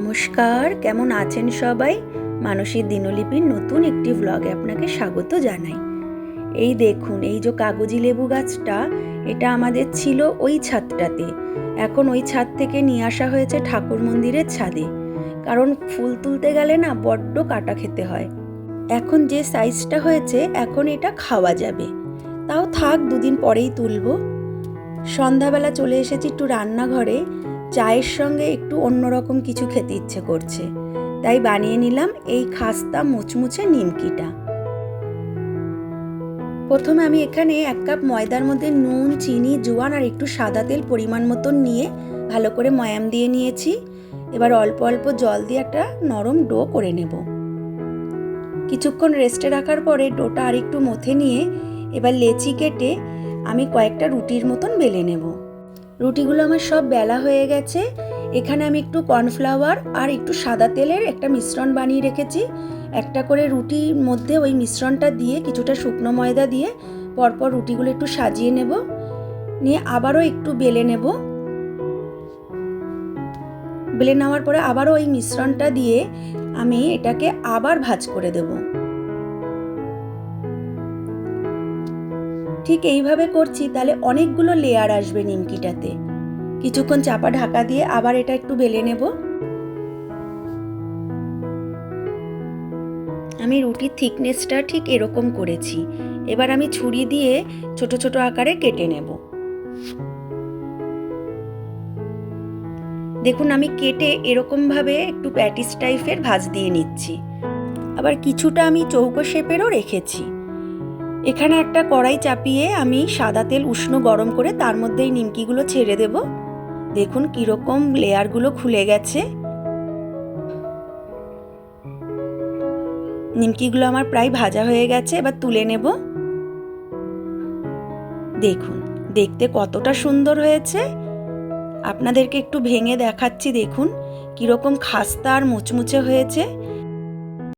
নমস্কার, কেমন আছেন সবাই? মানসীর দিনলিপির নতুন একটি ভ্লগে আপনাকে স্বাগত জানাই। এই দেখুন, এই যে কাগজি লেবু গাছটা, এটা আমাদের ছিল ওই ছাদটাতে। এখন ওই ছাদ থেকে নিয়ে আসা হয়েছে ঠাকুর মন্দিরের ছাদে। কারণ ফুল তুলতে গেলে না বড্ড কাটা খেতে হয়। এখন যে সাইজটা হয়েছে, এখন এটা খাওয়া যাবে। তাও থাক, দুদিন পরেই তুলব। সন্ধ্যাবেলা চলে এসেছি একটু রান্নাঘরে। চায়ের সঙ্গে একটু অন্যরকম কিছু খেতে ইচ্ছে করছে। তাই বানিয়ে নিলাম এই খাস্তা মুচমুচে নিমকিটা। প্রথমে আমি এখানে এক কাপ ময়দার মধ্যে নুন, চিনি, জোয়ান আর একটু সাদা তেল পরিমাণ মতন নিয়ে ভালো করে ময়াম দিয়ে নিয়েছি। এবার অল্প অল্প জল দিয়ে একটা নরম ডো করে নেব। কিছুক্ষণ রেস্টে রাখার পরে ডোটা আর একটু মথে নিয়ে এবার লেচি কেটে আমি কয়েকটা রুটির মতন বেলে নেব। রুটিগুলো আমার সব বেলা হয়ে গেছে। এখানে আমি একটু কর্নফ্লাওয়ার আর একটু সাদা তেলের একটা মিশ্রণ বানিয়ে রেখেছি। একটা করে রুটির মধ্যে ওই মিশ্রণটা দিয়ে, কিছুটা শুকনো ময়দা দিয়ে পরপর রুটিগুলো একটু সাজিয়ে নেব। নিয়ে আবারও একটু বেলে নেব। বেলে নেওয়ার পরে আবারও ওই মিশ্রণটা দিয়ে আমি এটাকে আবার ভাজ করে দেবো। ঠিক এইভাবে করছি, তাহলে অনেকগুলো লেয়ার আসবে নিমকিটাতে। কিছুক্ষণ চাপা ঢাকা দিয়ে আবার এটা একটু বেলে নেব। আমি রুটির থিকনেসটা ঠিক এরকম করেছি। এবার আমি ছুরি দিয়ে ছোট ছোট আকারে কেটে নেব। দেখুন, আমি কেটে এরকমভাবে একটু প্যাটিস টাইপের ভাজ দিয়ে নিচ্ছি। আবার কিছুটা আমি চৌকো শেপেরও রেখেছি। এখানে একটা কড়াই চাপিয়ে আমি সাদা তেল উষ্ণ গরম করে তার মধ্যে এই নিমকিগুলো ছেড়ে দেব। দেখুন কীরকম লেয়ারগুলো খুলে গেছে। নিমকিগুলো আমার প্রায় ভাজা হয়ে গেছে, এবার তুলে নেব। দেখুন, দেখতে কতটা সুন্দর হয়েছে। আপনাদেরকে একটু ভেঙে দেখাচ্ছি, দেখুন কীরকম খাস্তা আর মুচমুচে হয়েছে।